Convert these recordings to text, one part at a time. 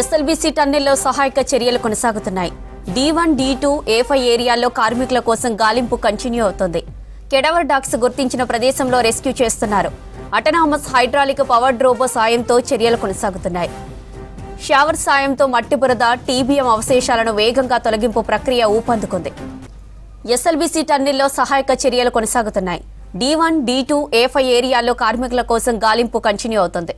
SLBC టన్నెల్లో సహాయక చర్యలు కొనసాగుతున్నాయి. D one D two A five ఏరియాల్లో కార్మికుల కోసం గాలింపు కంటిన్యూ అవుతోంది. కెడవర్ డాక్స్ గుర్తించిన ప్రదేశంలో రెస్క్యూ చేస్తున్నారు. అటనామస్ హైడ్రాలిక్ పవర్ డ్రోబో సాయంతో చర్యలు కొనసాగుతున్నాయి. షవర్ సాయంతో మట్టి బురద టీబీఎం అవశేషాలను వేగంగా తొలగింపు ప్రక్రియ ఊపందుకుంది. ఎస్ఎల్బీసీ టన్నెల్లో సహాయక చర్యలు కొనసాగుతున్నాయి. D one D two A five ఏరియాల్లో కార్మికుల కోసం గాలింపు కంటిన్యూ అవుతుంది.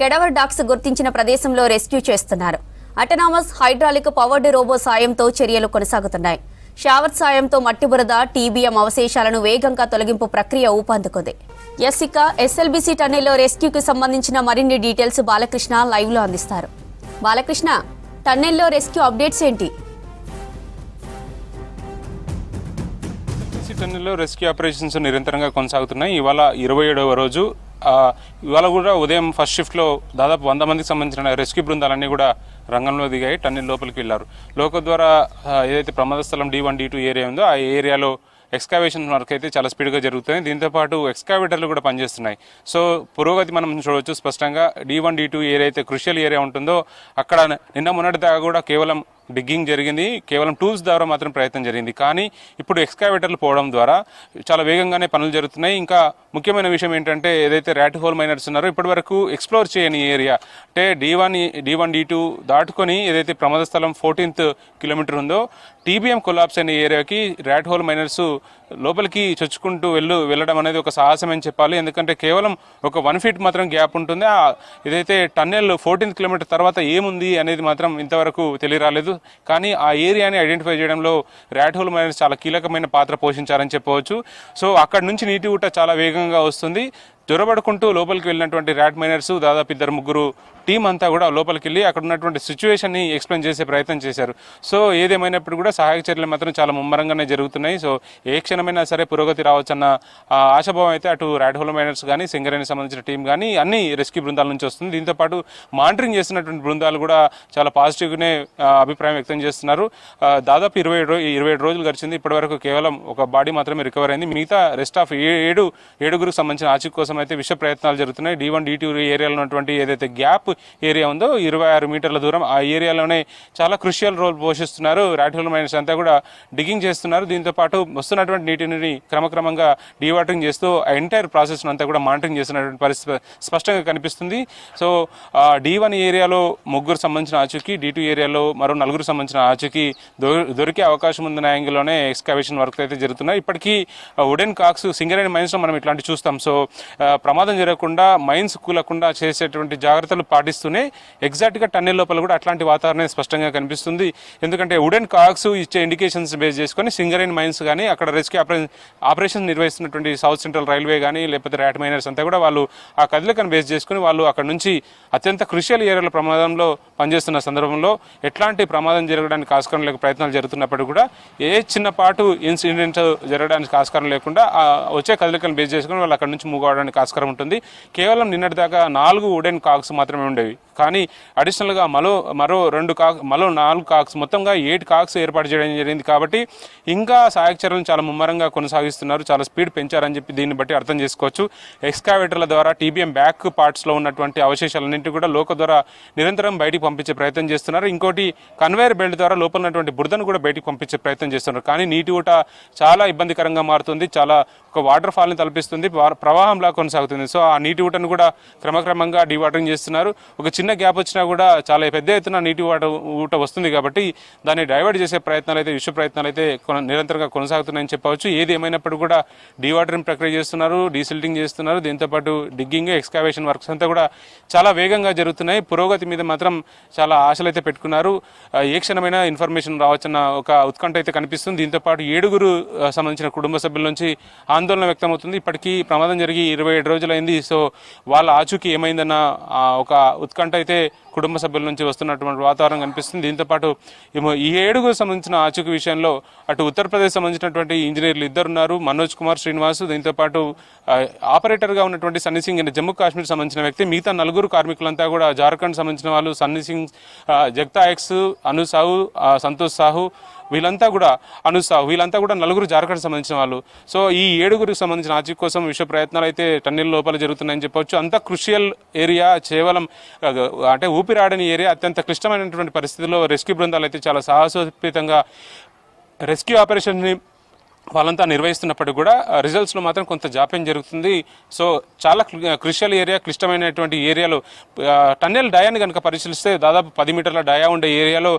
కెడవర్ డాక్స్ గుర్తించిన ప్రదేశంలో రెస్క్యూ చేస్తున్నారు. అటనామస్ హైడ్రాలిక్ పవర్డ్ రోబో సాయంతో చర్యలు కొనసాగుతున్నాయి. షావర్ సాయంతో మట్టి బురద టీబీఎం అవశేషాలను వేగంగా తొలగింపు ప్రక్రియ ఊపందుకుంది. ఎస్ ఎస్ఎల్బిసి టన్నెల్లో రెస్క్యూకి సంబంధించిన మరిన్ని డీటెయిల్స్ బాలకృష్ణ లైవ్లో అందిస్తారు. బాలకృష్ణ టన్నెల్లో రెస్క్యూ అప్డేట్స్ ఏంటి? టన్నెల్లో రెస్క్యూ ఆపరేషన్స్ నిరంతరంగా కొనసాగుతున్నాయి. ఇవాళ ఇరవై ఏడవ రోజు ఇవాళ కూడా ఉదయం ఫస్ట్ షిఫ్ట్లో దాదాపు వంద మందికి సంబంధించిన రెస్క్యూ బృందాలన్నీ కూడా రంగంలో దిగాయి టన్నెల్ లోపలికి వెళ్ళారు. లోక ద్వారా ఏదైతే ప్రమాద స్థలం D one D two area ఉందో ఆ ఏరియాలో ఎక్స్కావేషన్ వర్క్ అయితే చాలా స్పీడ్గా జరుగుతుంది. దీంతో పాటు ఎక్స్కావేటర్లు కూడా పనిచేస్తున్నాయి. సో పురోగతి మనం చూడవచ్చు స్పష్టంగా. D one D two area అయితే క్రుషియల్ ఏరియా ఉంటుందో అక్కడ నిన్న మొన్నటి దాకా కూడా కేవలం డిగ్గింగ్ జరిగింది. కేవలం టూల్స్ ద్వారా మాత్రం ప్రయత్నం జరిగింది. కానీ ఇప్పుడు ఎక్స్కావేటర్లు పోవడం ద్వారా చాలా వేగంగానే పనులు జరుగుతున్నాయి. ఇంకా ముఖ్యమైన విషయం ఏంటంటే ఏదైతే ర్యాట్ హోల్ మైనర్స్ ఉన్నారో ఇప్పటి వరకు ఎక్స్ప్లోర్ చేయని ఏరియా అంటే D one D one D two దాటుకొని ఏదైతే ప్రమాద స్థలం ఫోర్టీన్త్ కిలోమీటర్ ఉందో టీబీఎం కొలాప్స్ అనే ఏరియాకి ర్యాట్ హోల్ మైనర్స్ లోపలికి చొచ్చుకుంటూ వెళ్ళు వెళ్ళడం అనేది ఒక సాహసం అని చెప్పాలి. ఎందుకంటే కేవలం ఒక వన్ ఫీట్ మాత్రం గ్యాప్ ఉంటుంది. ఏదైతే టన్నెల్ ఫోర్టీన్త్ కిలోమీటర్ తర్వాత ఏముంది అనేది మాత్రం ఇంతవరకు తెలియరాలేదు. కానీ ఆ ఏరియాని ఐడెంటిఫై చేయడంలో ర్యాట్ హోల్ మైనర్స్ చాలా కీలకమైన పాత్ర పోషించారని చెప్పవచ్చు. సో అక్కడ నుంచి నీటి ఊట చాలా వేగంగా వస్తుంది. జ్వరబడుకుంటూ లోపలికి వెళ్ళినటువంటి ర్యాట్ మైనర్స్ దాదాపు ఇద్దరు ముగ్గురు టీం అంతా కూడా లోపలికి వెళ్ళి అక్కడ ఉన్నటువంటి సిచ్యువేషన్ని ఎక్స్ప్లెయిన్ చేసే ప్రయత్నం చేశారు. సో ఏదేమైనప్పుడు కూడా సహాయక చర్యలు మాత్రం చాలా ముమ్మరంగానే జరుగుతున్నాయి. సో ఏ క్షణమైనా సరే పురోగతి రావచ్చన్న ఆశాభావం అయితే అటు ర్యాట్ హోల్ మైనర్స్ కానీ సింగరేణి సంబంధించిన టీం కానీ అన్ని రెస్క్యూ బృందాల నుంచి వస్తుంది. దీంతో పాటు మానిటరింగ్ చేస్తున్నటువంటి బృందాలు కూడా చాలా పాజిటివ్గానే అభిప్రాయం వ్యక్తం చేస్తున్నారు. దాదాపు ఇరవై ఇరవై ఏడు రోజులు గడిచింది. ఇప్పటివరకు కేవలం ఒక బాడీ మాత్రమే రికవర్ అయింది. మిగతా రెస్ట్ ఆఫ్ ఏ- ఏడు ఏడుగురికి సంబంధించిన ఆచూక్ కోసం అయితే విష ప్రయత్నాలు జరుగుతున్నాయి. డి వన్ డి టూ ఏరియాలో ఉన్నటువంటి ఏదైతే గ్యాప్ ఏరియా ఉందో ఇరవై ఆరు మీటర్ల దూరం ఆ ఏరియాలోనే చాలా క్రుషియల్ రోల్ పోషిస్తున్నారు. రాటిల్ మైనర్స్ అంతా కూడా డిగింగ్ చేస్తున్నారు. దీంతో పాటు వస్తున్నటువంటి నీటిని క్రమక్రమంగా డీవాటరింగ్ చేస్తూ ఆ ఎంటైర్ ప్రాసెస్ అంతా కూడా మానిటరింగ్ చేస్తున్నటువంటి పరిస్థితి స్పష్టంగా కనిపిస్తుంది. సో డి వన్ ఏరియాలో ముగ్గురు సంబంధించిన ఆచూకీ డి టూ ఏరియాలో మరో నలుగురు సంబంధించిన ఆచూకీ దొరి దొరికే అవకాశం ఉందన్న యాంగిల్లోనే ఎక్స్కవేషన్ వర్క్ అయితే జరుగుతున్నాయి. ఇప్పటికీ వుడెన్ కాక్స్ సింగరేణి మైన్స్లో మనం ఇట్లాంటి చూస్తాం. సో ప్రమాదం జరగకుండా మైన్స్ కూలకుండా చేసేటువంటి జాగ్రత్తలు పాటిస్తూనే ఎగ్జాక్ట్గా టన్నెల్ లోపల కూడా అట్లాంటి వాతావరణం స్పష్టంగా కనిపిస్తుంది. ఎందుకంటే వుడెన్ కాక్స్ ఇచ్చే ఇండికేషన్స్ బేస్ చేసుకొని సింగరైన్ మైన్స్ కానీ అక్కడ రెస్క్యూ ఆపరేషన్ ఆపరేషన్ నిర్వహిస్తున్నటువంటి సౌత్ సెంట్రల్ రైల్వే కానీ లేకపోతే ర్యాట్ మైనర్స్ అంతా కూడా వాళ్ళు ఆ కదలికను బేస్ చేసుకుని వాళ్ళు అక్కడ నుంచి అత్యంత క్రుషియల్ ఏరియాల ప్రమాదంలో పనిచేస్తున్న సందర్భంలో ఎట్లాంటి ప్రమాదం జరగడానికి ఆస్కారం లేక ప్రయత్నాలు జరుగుతున్నప్పటికీ కూడా ఏ చిన్నపాటు ఇన్సిడెంట్ జరగడానికి ఆస్కారం లేకుండా వచ్చే కదలికను బేస్ చేసుకుని వాళ్ళు అక్కడ నుంచి మూవ్ అవడానికి ఆస్కారం ఉంటుంది. కేవలం నిన్నటి దాకా నాలుగు వుడెన్ కాక్స్ మాత్రమే ఉండేవి. కానీ అడిషనల్గా మరో మరో రెండు కాక్ మరో నాలుగు కాక్స్ మొత్తంగా ఎయిట్ కాక్స్ ఏర్పాటు చేయడం జరిగింది కాబట్టి ఇంకా సహాయక చర్యలను చాలా ముమ్మరంగా కొనసాగిస్తున్నారు. చాలా స్పీడ్ పెంచారని చెప్పి దీన్ని బట్టి అర్థం చేసుకోవచ్చు. ఎక్స్కావేటర్ల ద్వారా టీబీఎం బ్యాక్ పార్ట్స్లో ఉన్నటువంటి అవశేషాలన్నింటి కూడా లోక ద్వారా నిరంతరం బయటికి పంపించే ప్రయత్నం చేస్తున్నారు. ఇంకోటి కన్వేయర్ బెల్ట్ ద్వారా లోపల ఉన్నటువంటి బురదను కూడా బయటికి పంపించే ప్రయత్నం చేస్తున్నారు. కానీ నీటి ఊట చాలా ఇబ్బందికరంగా మారుతుంది. చాలా ఒక వాటర్ ఫాల్ని తలపిస్తుంది. ప్రవాహం ప్రవాహంలా కొనసాగుతుంది. సో ఆ నీటి ఊటను కూడా క్రమక్రమంగా డీవాటరింగ్ చేస్తున్నారు. ఒక చిన్న గ్యాప్ వచ్చినా కూడా చాలా పెద్ద ఎత్తున నీటి వాటర్ ఊట వస్తుంది కాబట్టి దాన్ని డైవర్ట్ చేసే ప్రయత్నాలు అయితే విశ్వ ప్రయత్నాలు అయితే కొన- నిరంతరంగా కొనసాగుతున్నాయని చెప్పవచ్చు. ఏది ఏమైనప్పుడు కూడా డీవాటరింగ్ ప్రక్రియ చేస్తున్నారు డీసిల్టింగ్ చేస్తున్నారు. దీంతోపాటు డిగ్గింగ్ ఎక్స్కావేషన్ వర్క్స్ అంతా కూడా చాలా వేగంగా జరుగుతున్నాయి. పురోగతి మీద మాత్రం చాలా ఆశలు అయితే పెట్టుకున్నారు ఏ క్షణమైన ఇన్ఫర్మేషన్ రావచ్చన్న ఒక ఉత్కంఠ అయితే కనిపిస్తుంది. దీంతో పాటు ఏడుగురు సంబంధించిన కుటుంబ సభ్యుల నుంచి ఆందోళన వ్యక్తమవుతుంది. ఇప్పటికీ ప్రమాదం జరిగి ఇరవై ఏడు రోజులైంది. సో వాళ్ళ ఆచూకీ ఏమైందన్న ఒక ఉత్కంఠ అయితే కుటుంబ సభ్యుల నుంచి వస్తున్నటువంటి వాతావరణం కనిపిస్తుంది. దీంతోపాటు ఈ ఏడుగురు సంబంధించిన ఆచూకీ విషయంలో అటు ఉత్తరప్రదేశ్ సంబంధించినటువంటి ఇంజనీర్లు ఇద్దరు ఉన్నారు మనోజ్ కుమార్ శ్రీనివాస్ దీంతో పాటు ఆపరేటర్గా ఉన్నటువంటి సన్నీ సింగ్ జమ్మూ కాశ్మీర్ సంబంధించిన వ్యక్తి మిగతా నలుగురు కార్మికులంతా కూడా జార్ఖండ్ సంబంధించిన వాళ్ళు సన్నీ సింగ్ జగ్తా జగతా ఎక్స్ అను సాహు సంతోష్ సాహు వీళ్ళంతా కూడా అనుసా వీళ్ళంతా కూడా నలుగురు జార్ఖండ్ సంబంధించిన వాళ్ళు. సో ఈ ఏడుగురికి సంబంధించిన ఆచూకీ కోసం విశ్వ ప్రయత్నాలు అయితే టన్నెల్ లోపల జరుగుతున్నాయని చెప్పొచ్చు అంత క్రుషియల్ ఏరియా కేవలం అంటే ఊపిరాడని ఏరియా అత్యంత క్లిష్టమైనటువంటి పరిస్థితుల్లో రెస్క్యూ బృందాలు అయితే చాలా సాహసోపేతంగా రెస్క్యూ ఆపరేషన్ని వాళ్ళంతా నిర్వహిస్తున్నప్పటికీ కూడా రిజల్ట్స్లో మాత్రం కొంత జాప్యం జరుగుతుంది. సో చాలా క్రిషియల్ ఏరియా క్లిష్టమైనటువంటి ఏరియాలో టన్నెల్ డయాని కనుక పరిశీలిస్తే దాదాపు పది మీటర్ల డయా ఉండే ఏరియాలో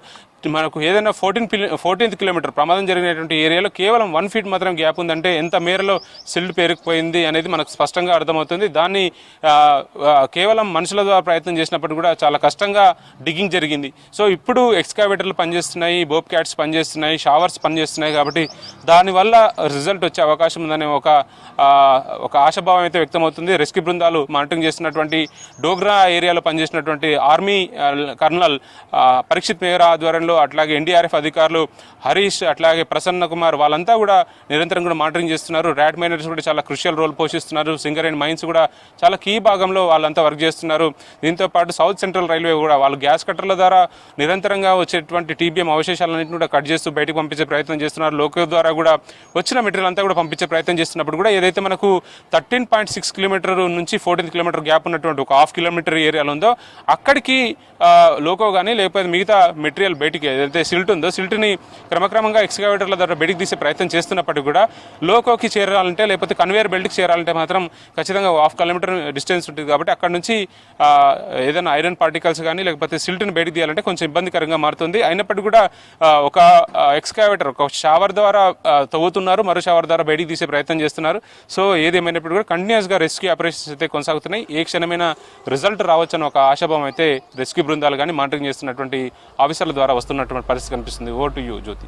మనకు ఏదైనా ఫోర్టీన్ ఫోర్టీన్త్ కిలోమీటర్ ప్రమాదం జరిగినటువంటి ఏరియాలో కేవలం వన్ ఫీట్ మాత్రం గ్యాప్ ఉందంటే ఎంత మేరలో సిల్డ్ పేరుకుపోయింది అనేది మనకు స్పష్టంగా అర్థమవుతుంది. దాన్ని కేవలం మనుషుల ద్వారా ప్రయత్నం చేసినప్పుడు కూడా చాలా కష్టంగా డిగ్గింగ్ జరిగింది. సో ఇప్పుడు ఎక్స్కావేటర్లు పనిచేస్తున్నాయి బోప్ క్యాట్స్ పనిచేస్తున్నాయి షవర్స్ పనిచేస్తున్నాయి కాబట్టి దానివల్ల రిజల్ట్ వచ్చే అవకాశం ఉందనే ఒక ఒక ఆశాభావం అయితే వ్యక్తమవుతుంది. రెస్క్యూ బృందాలు మానిటరింగ్ చేస్తున్నటువంటి డోగ్రా ఏరియాలో పనిచేసినటువంటి ఆర్మీ కర్నల్ పరీక్షిత్ మేహరా ఆధ్వర్యంలో అట్లాగే ఎన్డీఆర్ఎఫ్ అధికారులు హరీష్ అట్లాగే ప్రసన్న కుమార్ వాళ్ళంతా కూడా నిరంతరం కూడా మానిటరింగ్ చేస్తున్నారు. ర్యాట్ మైనర్స్ కూడా చాలా క్రుషియల్ రోల్ పోషిస్తున్నారు. సింగరేణి మైన్స్ కూడా చాలా కీ భాగంలో వాళ్ళంతా వర్క్ చేస్తున్నారు. దీంతో పాటు సౌత్ సెంట్రల్ రైల్వే కూడా వాళ్ళు గ్యాస్ కట్టర్ల ద్వారా నిరంతరంగా వచ్చేటువంటి టీబీఎం అవశేషాలన్నింటినీ కూడా కట్ చేస్తూ బయటకు పంపించే ప్రయత్నం చేస్తున్నారు. లోకో ద్వారా కూడా వచ్చిన మెటీరియల్ అంతా కూడా పంపించే ప్రయత్నం చేస్తున్నప్పుడు కూడా ఏదైతే మనకు థర్టీన్ పాయింట్ సిక్స్ కిలోమీటర్ నుంచి ఫోర్టీన్ కిలోమీటర్ గ్యాప్ ఉన్నటువంటి ఒక హాఫ్ కిలోమీటర్ ఏరియాలో ఉందో అక్కడికి లోకో కానీ లేకపోతే మిగతా మెటీరియల్ బయటికి ఏదైతే సిల్ట్ ఉందో సిల్ట్ని క్రమక్రమంగా ఎక్స్కవేటర్ల ద్వారా బయటికి తీసే ప్రయత్నం చేస్తున్నప్పటికీ కూడా లోకోకి చేరాలంటే లేకపోతే కన్వేయర్ బెల్ట్కి చేరాలంటే మాత్రం ఖచ్చితంగా హాఫ్ కిలోమీటర్ డిస్టెన్స్ ఉంటుంది కాబట్టి అక్కడ నుంచి ఏదైనా ఐరన్ పార్టికల్స్ కానీ లేకపోతే సిల్ట్ని బయటికి తీయాలంటే కొంచెం ఇబ్బందికరంగా మారుతుంది. అయినప్పటికీ కూడా ఒక ఎక్స్కావేటర్ ఒక షవర్ ద్వారా తవ్వుతున్నారు మరో షవర్ ద్వారా బయటికి తీసే ప్రయత్నం చేస్తున్నారు. సో ఏదేమైనప్పటికీ కూడా కంటిన్యూస్గా రెస్క్యూ ఆపరేషన్స్ అయితే కొనసాగుతున్నాయి. ఏ క్షణమైన రిజల్ట్ రావచ్చని ఒక ఆశాభావం అయితే రెస్క్యూ బృందాలు కానీ మానిటరింగ్ చేస్తున్నటువంటి ఆఫీసర్ల ద్వారా వస్తున్నటువంటి పరిస్థితి కనిపిస్తుంది. ఓ యూ జ్యోతి